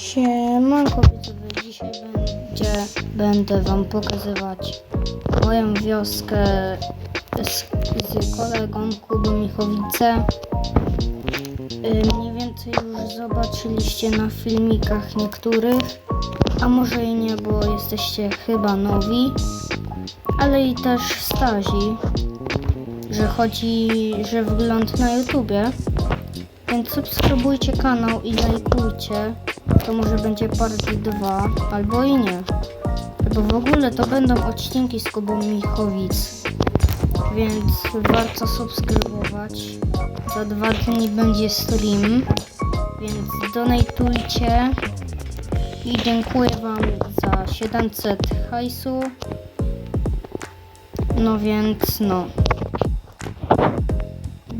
Siemanko widzowie, dzisiaj będzie, będę wam pokazywać moją wioskę z, z kolegą Kubą Michowice. Y, Mniej więcej już zobaczyliście na filmikach niektórych, a może i nie, bo jesteście chyba nowi, ale i też stazi, że chodzi, że wygląd na YouTubie. Więc subskrybujcie kanał i lajkujcie. To może będzie part 2, albo i nie. Albo w ogóle to będą odcinki z Kubą Michowic. Więc warto subskrybować. Za dwa dni będzie stream. Więc donatujcie. I dziękuję Wam za 700 hajsu. No więc no.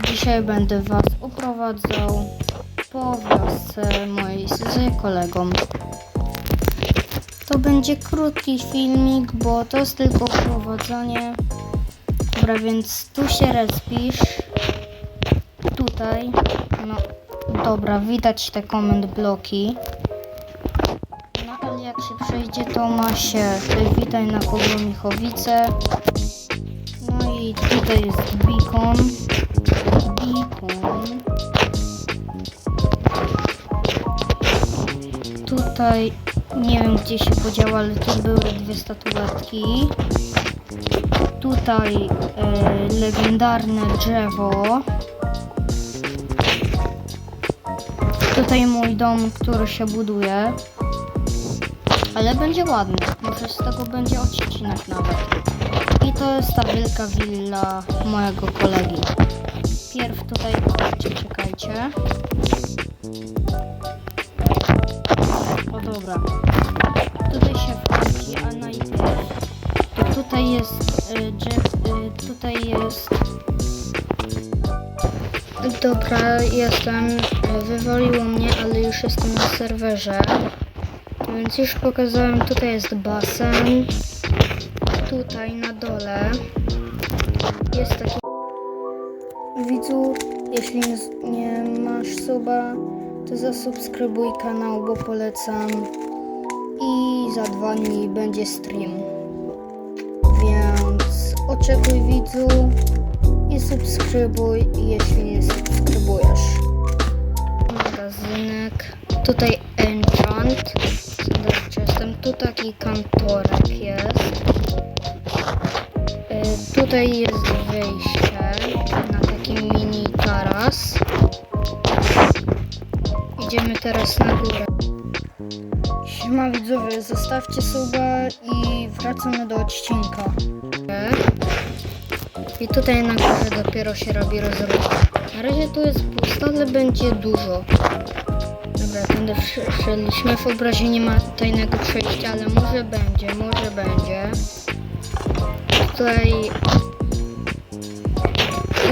Dzisiaj będę Was oprowadzał po wiosce mojej z kolegą. To będzie krótki filmik, bo to jest tylko wprowadzenie. Dobra, więc tu się respisz. Tutaj. No, dobra, widać te komend bloki. No, ale jak się przejdzie, to ma się witaj na Kogo Michowice. No i tutaj jest beacon. Beacon. Tutaj nie wiem gdzie się podziało, ale tu były dwie statuetki. Tutaj e, legendarne drzewo. Tutaj mój dom, który się buduje. Ale będzie ładny. Może z tego będzie odcinek nawet. I to jest ta wielka willa mojego kolegi. Pierw tutaj, czekajcie. Dobra. Tutaj się wchodzi, a najpierw tutaj jest y, y, tutaj jest Dobra, jestem. Wywaliło mnie, ale już jestem na serwerze. Więc już pokazałem, tutaj jest basen. Tutaj na dole jest taki Widzu, jeśli nie masz suba, to zasubskrybuj kanał, bo polecam. I za dwa dni będzie stream. Więc oczekuj widzu i subskrybuj, jeśli nie subskrybujesz. Magazynek. Tutaj enchant. Zobaczcie, jestem tu taki kantorek jest. Y, Tutaj jest wyjście teraz na górę. Siema widzowie, zostawcie suba i wracamy do odcinka. I tutaj na górze dopiero się robi rozrywka. Na razie tu jest pusto, ale będzie dużo. Dobra, tędy wsz- szliśmy. W obrazie nie ma tajnego przejścia, ale może będzie, może będzie. Tutaj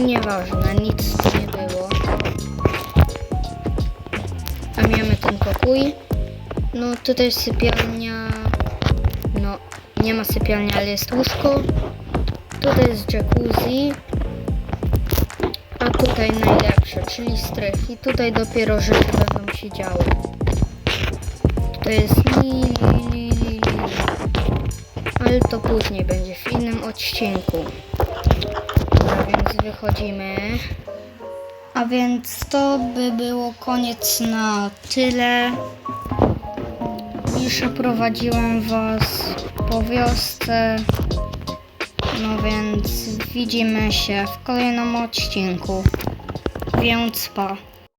nieważne, nic nie pokój. No tutaj jest sypialnia. No, nie ma sypialni, ale jest łóżko. Tutaj jest jacuzzi. A tutaj najlepsze, czyli strych. I tutaj dopiero rzeczy będą się działy. To jest li, li, li, li. Ale to później będzie w innym odcinku. Dobra, więc wychodzimy. A więc to by było koniec na tyle. Już oprowadziłem Was po wiosce. No więc widzimy się w kolejnym odcinku. Więc pa.